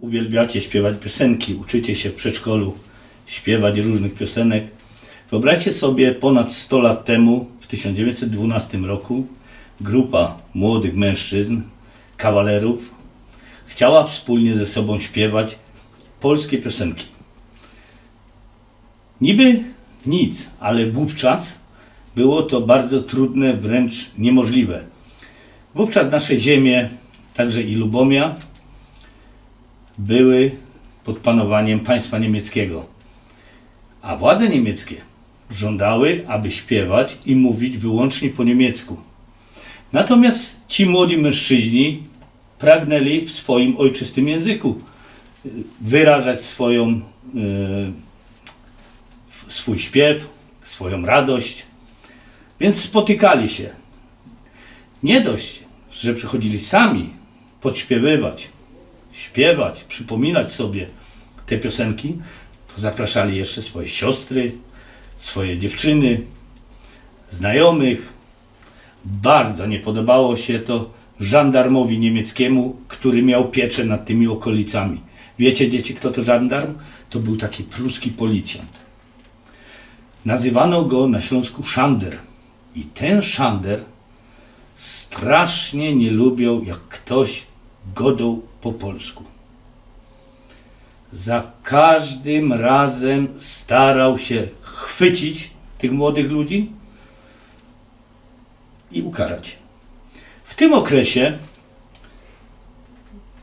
uwielbiacie śpiewać piosenki, uczycie się w przedszkolu śpiewać różnych piosenek. Wyobraźcie sobie, ponad 100 lat temu, w 1912 roku, grupa młodych mężczyzn, kawalerów, chciała wspólnie ze sobą śpiewać polskie piosenki. Niby nic, ale wówczas było to bardzo trudne, wręcz niemożliwe. Wówczas nasze ziemie, także i Lubomia, były pod panowaniem państwa niemieckiego. A władze niemieckie żądały, aby śpiewać i mówić wyłącznie po niemiecku. Natomiast ci młodzi mężczyźni pragnęli w swoim ojczystym języku y, wyrażać swoją, y, swój śpiew, swoją radość, więc spotykali się. Nie dość, że przychodzili sami podśpiewywać, śpiewać, przypominać sobie te piosenki, to zapraszali jeszcze swoje siostry, swoje dziewczyny, znajomych. Bardzo nie podobało się to żandarmowi niemieckiemu, który miał pieczę nad tymi okolicami. Wiecie, dzieci, kto to żandarm? To był taki pruski policjant. Nazywano go na Śląsku szander. I ten szander strasznie nie lubią, jak ktoś godą po polsku. Za każdym razem starał się chwycić tych młodych ludzi i ukarać. W tym okresie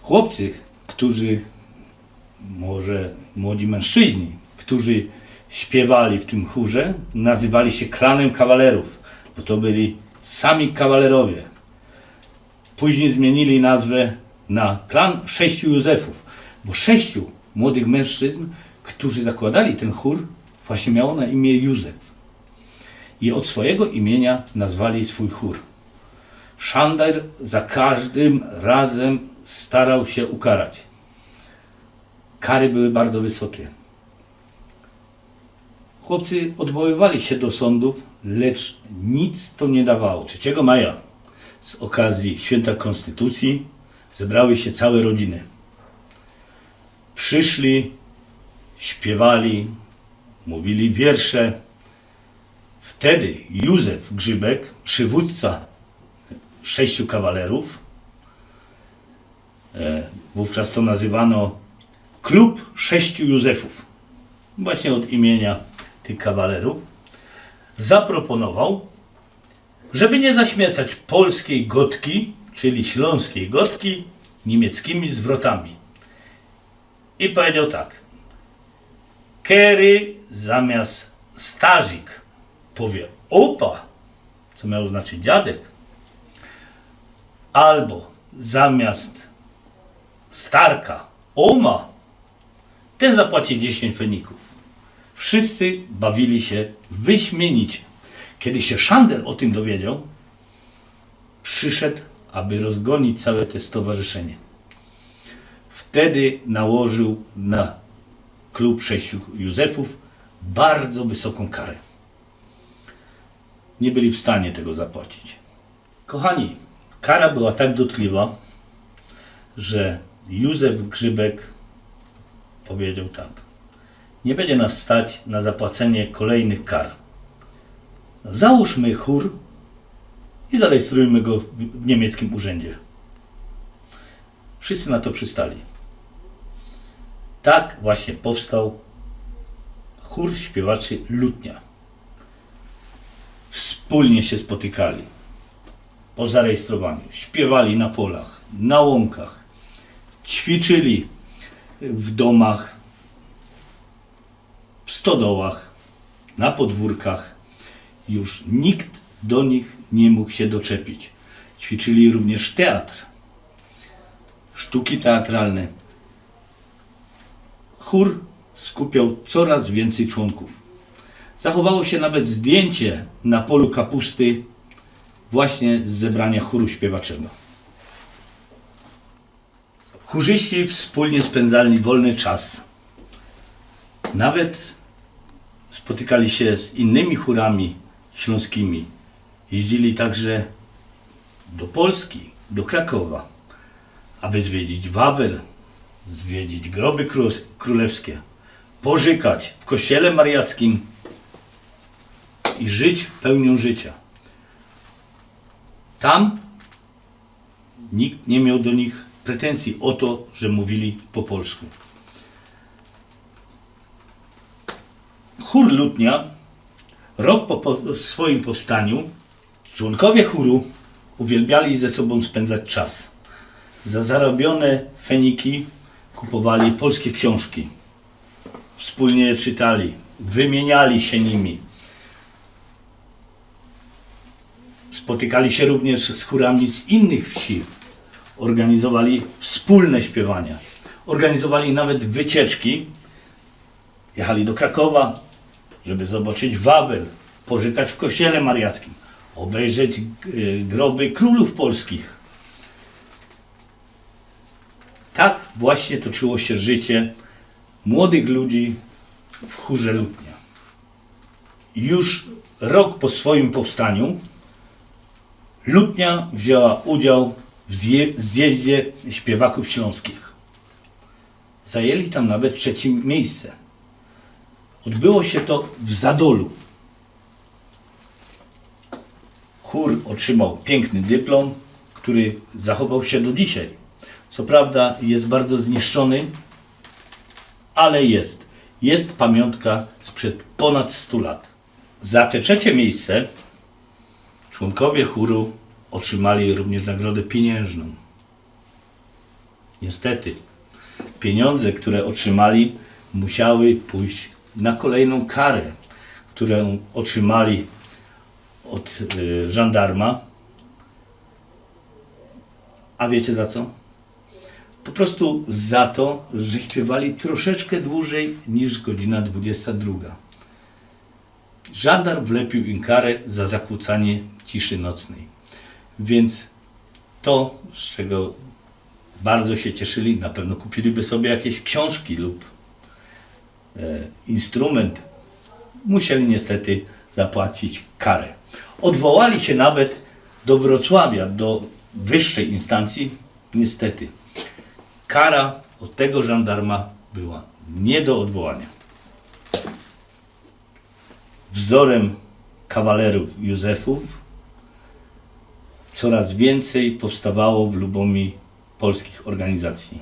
chłopcy, którzy, może młodzi mężczyźni, którzy śpiewali w tym chórze, nazywali się klanem kawalerów, bo to byli sami kawalerowie. Później zmienili nazwę na klan sześciu Józefów, bo sześciu młodych mężczyzn, którzy zakładali ten chór, właśnie miało na imię Józef. I od swojego imienia nazwali swój chór. Szander za każdym razem starał się ukarać. Kary były bardzo wysokie. Chłopcy odwoływali się do sądów, lecz nic to nie dawało. 3 maja z okazji Święta Konstytucji zebrały się całe rodziny. Przyszli, śpiewali, mówili wiersze. Wtedy Józef Grzybek, przywódca sześciu kawalerów, e, wówczas to nazywano Klub Sześciu Józefów, właśnie od imienia tych kawalerów, zaproponował, żeby nie zaśmiecać polskiej gotki, czyli śląskiej gotki, niemieckimi zwrotami. I powiedział tak. Kery zamiast stażik powie opa, co miało znaczyć dziadek, albo zamiast starka oma, ten zapłaci 10 feników. Wszyscy bawili się wyśmienicie. Kiedy się Szander o tym dowiedział, przyszedł, aby rozgonić całe to stowarzyszenie. Wtedy nałożył na klub sześciu Józefów bardzo wysoką karę. Nie byli w stanie tego zapłacić. Kochani, kara była tak dotkliwa, że Józef Grzybek powiedział tak. Nie będzie nas stać na zapłacenie kolejnych kar. Załóżmy chór i zarejestrujmy go w niemieckim urzędzie. Wszyscy na to przystali. Tak właśnie powstał chór śpiewaczy Lutnia. Wspólnie się spotykali po zarejestrowaniu. Śpiewali na polach, na łąkach, ćwiczyli w domach, w stodołach, na podwórkach. Już nikt do nich nie mógł się doczepić. Ćwiczyli również teatr, sztuki teatralne. Chór skupiał coraz więcej członków. Zachowało się nawet zdjęcie na polu kapusty właśnie z zebrania chóru śpiewaczego. Chórzyści wspólnie spędzali wolny czas. Nawet spotykali się z innymi chórami śląskimi. Jeździli także do Polski, do Krakowa, aby zwiedzić Wawel, zwiedzić groby kró- królewskie, pożykać w kościele mariackim i żyć pełnią życia. Tam nikt nie miał do nich pretensji o to, że mówili po polsku. Chór Lutnia, rok po, po swoim powstaniu, członkowie chóru uwielbiali ze sobą spędzać czas. Za zarobione feniki kupowali polskie książki. Wspólnie je czytali, wymieniali się nimi. Spotykali się również z chórami z innych wsi. Organizowali wspólne śpiewania. Organizowali nawet wycieczki. Jechali do Krakowa, żeby zobaczyć Wawel, pożykać w kościele mariackim, obejrzeć y, groby królów polskich. Tak właśnie toczyło się życie młodych ludzi w chórze Lutnia. Już rok po swoim powstaniu Lutnia wzięła udział w zje- zjeździe śpiewaków śląskich. Zajęli tam nawet trzecie miejsce. Odbyło się to w Zadolu. Chór otrzymał piękny dyplom, który zachował się do dzisiaj. Co prawda jest bardzo zniszczony, ale jest. Jest pamiątka sprzed ponad 100 lat. Za te trzecie miejsce członkowie chóru otrzymali również nagrodę pieniężną. Niestety, pieniądze, które otrzymali, musiały pójść na kolejną karę, którą otrzymali od y, żandarma. A wiecie za co? Po prostu za to, że śpiewali troszeczkę dłużej niż godzina 22. Żandar wlepił im karę za zakłócanie ciszy nocnej. Więc to, z czego bardzo się cieszyli, na pewno kupiliby sobie jakieś książki lub e, instrument, musieli niestety zapłacić karę. Odwołali się nawet do Wrocławia, do wyższej instancji. Niestety, kara od tego żandarma była nie do odwołania. Wzorem kawalerów Józefów coraz więcej powstawało w Lubomi polskich organizacji.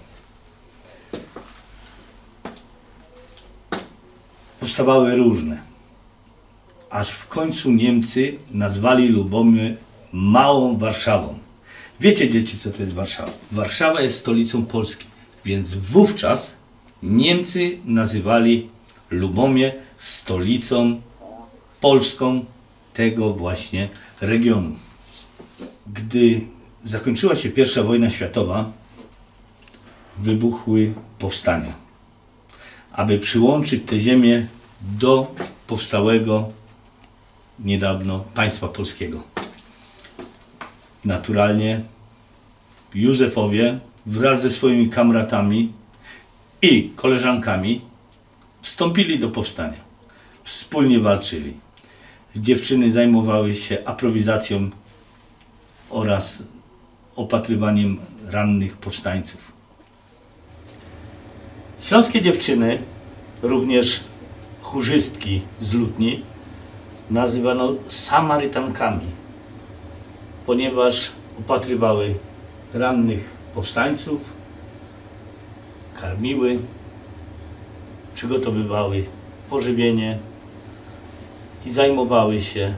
Powstawały różne. Aż w końcu Niemcy nazwali Lubomy Małą Warszawą. Wiecie, dzieci, co to jest Warszawa? Warszawa jest stolicą Polski, więc wówczas Niemcy nazywali Lubomię stolicą polską tego właśnie regionu. Gdy zakończyła się I wojna światowa, wybuchły powstania. Aby przyłączyć tę ziemię do powstałego niedawno państwa polskiego. Naturalnie Józefowie wraz ze swoimi kamratami i koleżankami wstąpili do powstania. Wspólnie walczyli. Dziewczyny zajmowały się aprowizacją oraz opatrywaniem rannych powstańców. Śląskie dziewczyny, również chórzystki z Lutni, nazywano Samarytankami, ponieważ opatrywały rannych powstańców, karmiły, przygotowywały pożywienie i zajmowały się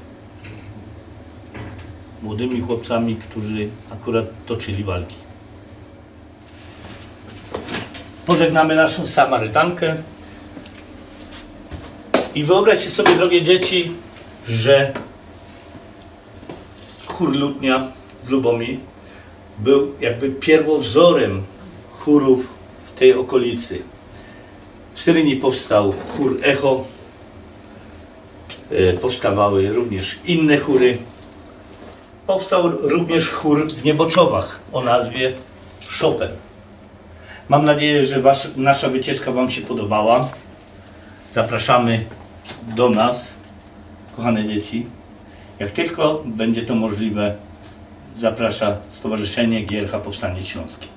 młodymi chłopcami, którzy akurat toczyli walki. Pożegnamy naszą Samarytankę i wyobraźcie sobie, drogie dzieci, że chór Lutnia z Lubomi był jakby pierwowzorem chórów w tej okolicy. W Syryni powstał chór Echo, e, powstawały również inne chóry. Powstał również chór w Nieboczowach o nazwie Chopin. Mam nadzieję, że wasz, nasza wycieczka Wam się podobała. Zapraszamy do nas, kochane dzieci. Jak tylko będzie to możliwe, zaprasza Stowarzyszenie GLH Powstanie Śląskie.